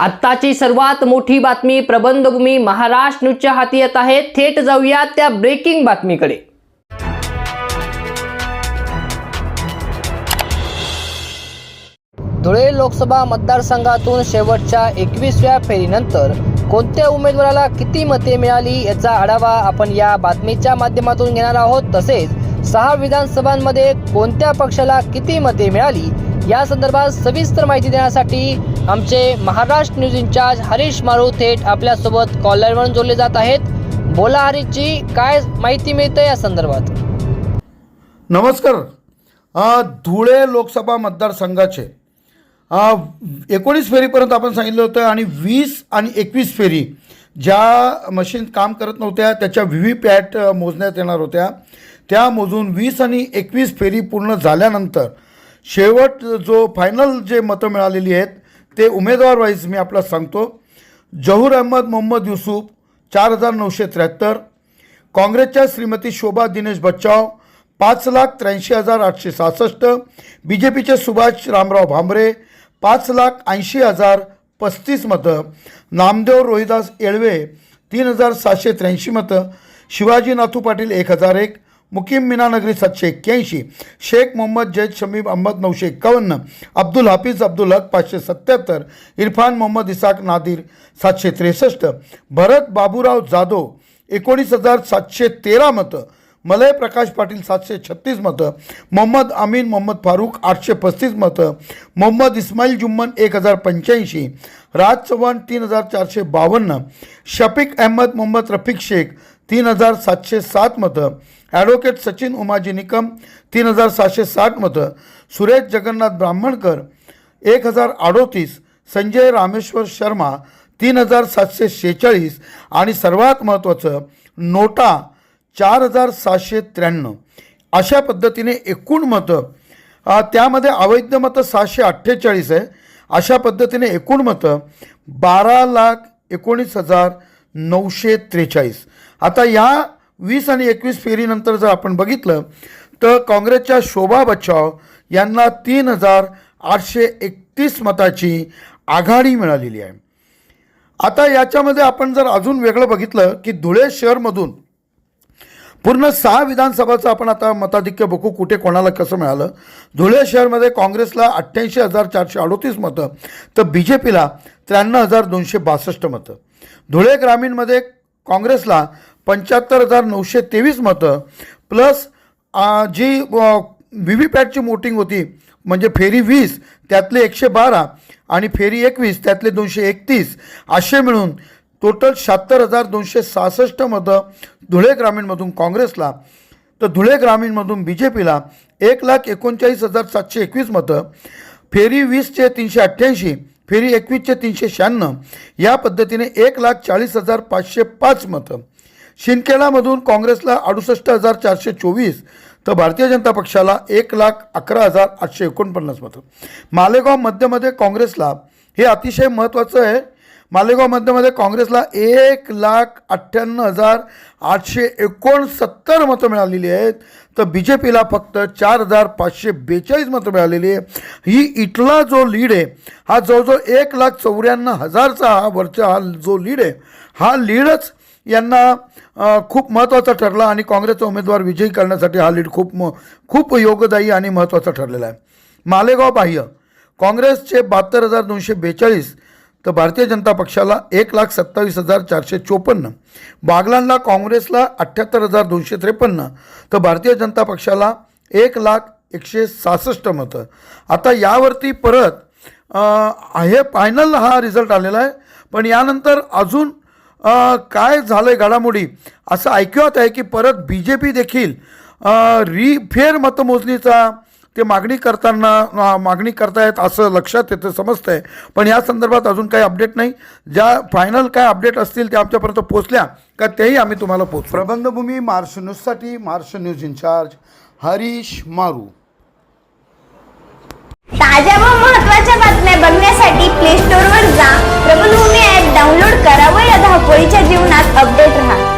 आत्ताची सर्वात मोठी बातमी प्रबंधभूमी महाराष्ट्र न्यूजच्या हाती येत आहे. थेट जाऊया त्या ब्रेकिंग बातमीकडे. धुळे लोकसभा मतदारसंघातून शेवटच्या एकवीसव्या फेरीनंतर कोणत्या उमेदवाराला किती मते मिळाली याचा आढावा आपण या बातमीच्या माध्यमातून घेणार आहोत. तसेच सहा विधानसभांमध्ये कोणत्या पक्षाला किती मते मिळाली या संदर्भात सविस्तर माहिती देण्यासाठी आमचे महाराष्ट्र न्यूज इन्चार्ज हरीश मारू थेट आपल्यासोबत कॉलरवरून जोडले जात आहेत. बोला हरीशची काय माहिती मिळते या संदर्भात? नमस्कार. धुळे लोकसभा मतदारसंघाचे. एकोणीस फेरीपर्यंत आपण सांगितलं होतं आणि वीस आणि एकवीस फेरी ज्या मशीन काम करत नव्हत्या त्याच्या व्ही व्ही पॅट मोजण्यात येणार होत्या. त्या मोजून वीस आणि एकवीस फेरी पूर्ण झाल्यानंतर शेवट जो फायनल जे मतं मिळालेली आहेत ते उमेदवार वाईज मी आपल्याला सांगतो. जहूर अहमद मोहम्मद युसूफ चार हजार नऊशे त्र्याहत्तर. काँग्रेसच्या श्रीमती शोभा दिनेश बच्चाव पाच लाख त्र्याऐंशी हजार आठशे सहासष्ट. बी जे पीचे सुभाष रामराव भांबरे पाच लाख ऐंशी हजार पस्तीस मतं. नामदेव रोहिदास येळवे तीन हजार सातशे त्र्याऐंशी मतं. शिवाजी नाथू पाटील एक हजार एक. मुकीम मीनानगरी सातशे एक्क्याऐंशी. शेख मोहम्मद जैद शमीब अहमद नऊशे एक्कावन्न. अब्दुल हाफिज अब्दुल हक पाचशे सत्त्याहत्तर इरफान मोहम्मद इसाक नादिर सातशे त्रेसष्ट. भरत बाबूराव जाधव एकोणीस हजार सातशे तेरा मतं. मलय प्रकाश पाटील सातशे छत्तीस मतं. मोहम्मद अमीन मोहम्मद फारूक आठशे पस्तीस मतं. मोहम्मद इस्माईल जुम्मन एक हजार पंच्याऐंशी. राज चव्हाण तीन हजार चारशे बावन्न. शफीक अहमद मोहम्मद रफिक शेख तीन हजार सातशे सात मतं. ॲडव्होकेट सचिन उमाजी निकम तीन हजार सातशे साठ मतं सुरेश जगन्नाथ ब्राह्मणकर एक हजार अडोतीस. संजय रामेश्वर शर्मा तीन हजार सातशे शेहेचाळीस. आणि सर्वात महत्त्वाचं नोटा चार हजार सहाशे त्र्याण्णव. अशा पद्धतीने एकूण मतं त्यामध्ये अवैध मतं सहाशे अठ्ठेचाळीस आहे. अशा पद्धतीने एकूण मतं बारा लाख एकोणीस हजार नऊशे त्रेचाळीस. आता या वीस आणि एकवीस फेरीनंतर जर आपण बघितलं तर काँग्रेसच्या शोभा बच्चाव यांना तीन हजार आठशे एकतीस मताची आघाडी मिळालेली आहे. आता याच्यामध्ये आपण जर अजून वेगळं बघितलं की धुळे शहरमधून पूर्ण सहा विधानसभाचं आपण आता मताधिक्य बघू कुठे कोणाला कसं मिळालं. धुळे शहरमध्ये काँग्रेसला अठ्ठ्याऐंशी हजार चारशे अडोतीस मतं तर बी जे पीला त्र्याण्णव हजार दोनशे बासष्ट मतं. धुळे ग्रामीणमध्ये काँग्रेसला पंच्याहत्तर हजार नऊशे तेवीस मतं प्लस जी व्ही व्ही पॅटची वोटिंग होती म्हणजे फेरी वीस त्यातले एकशे बारा आणि फेरी एकवीस त्यातले दोनशे एकतीस असे मिळून टोटल शहात्तर हजार दोनशे सहासष्ट मतं धुळे ग्रामीणमधून काँग्रेसला तर धुळे ग्रामीणमधून बी जे पीला एक लाख एकोणचाळीस हजार सातशे एकवीस मतं फेरी वीसचे तीनशे अठ्ठ्याऐंशी फेरी एकवीसचे तीनशे शहाण्णव या पद्धतीने एक लाख चाळीस हजार पाचशे पाच मतं. शिंदखेडामधून काँग्रेसला अडुसष्ट हजार चारशे चोवीस तर भारतीय जनता पक्षाला एक लाख अकरा हजार आठशे एकोणपन्नास मतं. मालेगाव मध्यमध्ये काँग्रेसला हे अतिशय महत्त्वाचं आहे. मालेगाव मध्यमध्ये काँग्रेसला एक लाख अठ्ठ्याण्णव हजार आठशे एकोणसत्तर मतं मिळालेली आहेत. तर बी जे पीला फक्त चार हजार पाचशे बेचाळीस मतं मिळालेली आहे. ही इथला जो लीड आहे हा जवळजवळ एक लाख चौऱ्याण्णव हजारचा हा वरचा हा जो लीड आहे हा लीडच यांना खूप महत्त्वाचा ठरला आणि काँग्रेसचा उमेदवार विजयी करण्यासाठी हा लीड खूप म खूप योगदायी आणि महत्त्वाचा ठरलेला आहे. मालेगाव बाह्य. काँग्रेसचे बहात्तर हजार दोनशे बेचाळीस तर भारतीय जनता पक्षाला एक लाख सत्तावीस हजार चारशे चोपन्न. बागलांना काँग्रेसला अठ्ठ्याहत्तर हजार दोनशे त्रेपन्न. तर भारतीय जनता पक्षाला एक लाख एकशे सहासष्ट मतं. आता यावरती परत हे फायनल हा रिझल्ट आलेला आहे. पण यानंतर अजून काय झालं आहे घडामोडी? असं ऐकवत आहे की परत बी जे पी देखील अ, री फेर मतमोजणीचा ते मागणी करताना मागणी करतायत असं लक्षात येतं समजतं आहे पण या संदर्भात अजून काही अपडेट नाही. ज्या फायनल काय अपडेट असतील त्या आमच्यापर्यंत पोचल्या का तेही आम्ही तुम्हाला पोच प्रबंधभूमी मार्श न्यूजसाठी Marsh news incharge Harish Maru. Download करा व या धावपळीच्या जीवनात अपडेट राहा.